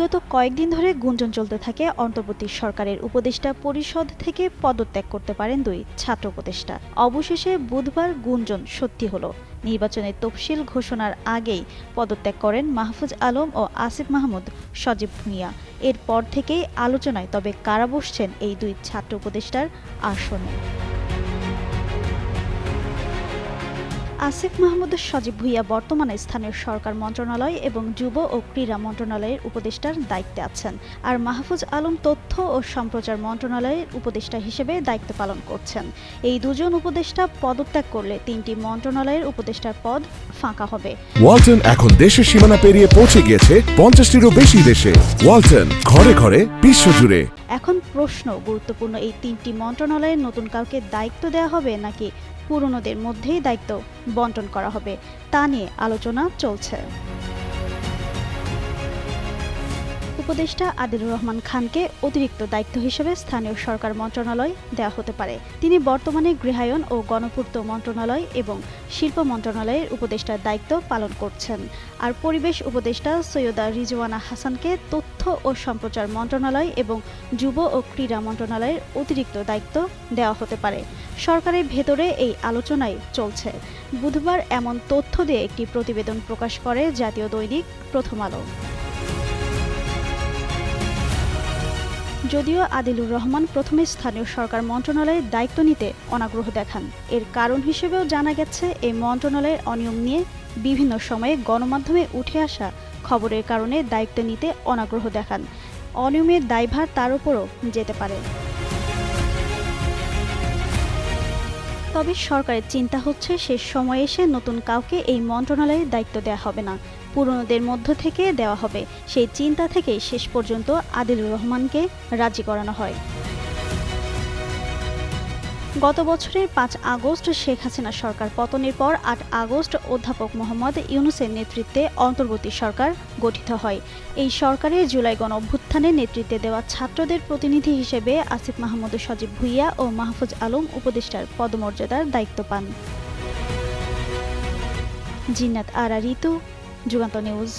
বিগত কয়েকদিন ধরে গুঞ্জন চলতে থাকে অন্তর্বর্তী সরকারের উপদেষ্টা পরিষদ থেকে পদত্যাগ করতে পারেন দুই ছাত্র উপদেষ্টা। অবশেষে বুধবার গুঞ্জন সত্যি হলো। নির্বাচনের তফসিল ঘোষণার আগেই পদত্যাগ করেন মাহফুজ আলম ও আসিফ মাহমুদ, সজীব ভুঁইয়া এরপর থেকেই আলোচনায় তবে কারা বসছেন এই দুই ছাত্র উপদেষ্টার আসনে। আসিফ মাহমুদ সজীব ভুইয়া বর্তমানে স্থানীয় সরকার মন্ত্রণালয় এবং যুব ও ক্রীড়া মন্ত্রণালয়ের উপদেষ্টার দায়িত্বে আছেন। আর মাহফুজ আলম তথ্য ও সম্প্রচার মন্ত্রণালয়ের উপদেষ্টা হিসেবে দায়িত্ব পালন করছেন। এই দুজন উপদেষ্টা পদত্যাগ করলে তিনটি মন্ত্রণালয়ের উপদেষ্টার পদ ফাঁকা হবে। ওয়ালটন এখন দেশের সীমানা পেরিয়ে পৌঁছে গিয়েছে পঞ্চাশটিরও বেশি দেশে। ওয়ালটন ঘরে ঘরে বিশ্বজুড়ে এখন প্রশ্ন, গুরুত্বপূর্ণ এই তিনটি মন্ত্রণালয়ের নতুন কাউকে দায়িত্ব দেওয়া হবে নাকি পুরনোদের মধ্যেই দায়িত্ব বন্টন করা হবে? তা নিয়ে আলোচনা চলছে। উপদেষ্টা আদিলুর রহমান খানকে অতিরিক্ত দায়িত্ব হিসেবে স্থানীয় সরকার মন্ত্রণালয় দেওয়া হতে পারে। তিনি বর্তমানে গৃহায়ন ও গণপূর্ত মন্ত্রণালয় এবং শিল্প মন্ত্রণালয়ের উপদেষ্টার দায়িত্ব পালন করছেন। আর পরিবেশ উপদেষ্টা সৈয়দা রিজওয়ানা হাসানকে তথ্য ও সম্প্রচার মন্ত্রণালয় এবং যুব ও ক্রীড়া মন্ত্রণালয়ের অতিরিক্ত দায়িত্ব দেওয়া হতে পারে। সরকারের ভেতরে এই আলোচনাই চলছে। বুধবার এমন তথ্য দিয়ে একটি প্রতিবেদন প্রকাশ করে জাতীয় দৈনিক প্রথম আলো। যদিও আদিলুর রহমান প্রথমে স্থানীয় সরকার মন্ত্রণালয়ের দায়িত্ব নিতে অনাগ্রহ দেখান। এর কারণ হিসেবেও জানা গেছে, এই মন্ত্রণালয়ের অনিয়ম নিয়ে বিভিন্ন সময়ে গণমাধ্যমে উঠে আসা খবরের কারণে দায়িত্ব নিতে অনাগ্রহ দেখান। অনিয়মের দায়ভার তার উপরও যেতে পারে। তবে সরকারের চিন্তা হচ্ছে শেষ সময়ে এসে নতুন কাউকে এই মন্ত্রণালয়ের দায়িত্ব দেওয়া হবে না। পুরনোদের মধ্য থেকে দেওয়া হবে। সেই চিন্তা থেকে শেষ পর্যন্ত আদিলুর রহমানকে রাজি করানো হয়। গত বছরের পাঁচ আগস্ট শেখ হাসিনা সরকার পতনের পর আট আগস্ট অধ্যাপক মোহাম্মদ ইউনুসের নেতৃত্বে অন্তর্বর্তী সরকার গঠিত হয়। এই সরকারের জুলাই গণ অভ্যুত্থানের নেতৃত্বে দেওয়া ছাত্রদের প্রতিনিধি হিসেবে আসিফ মাহমুদ, সজীব ভুইয়া ও মাহফুজ আলম উপদেষ্টার পদমর্যাদার দায়িত্ব পান। জিন্নাত আরা, ঋতু, যুগান্ত নিউজ।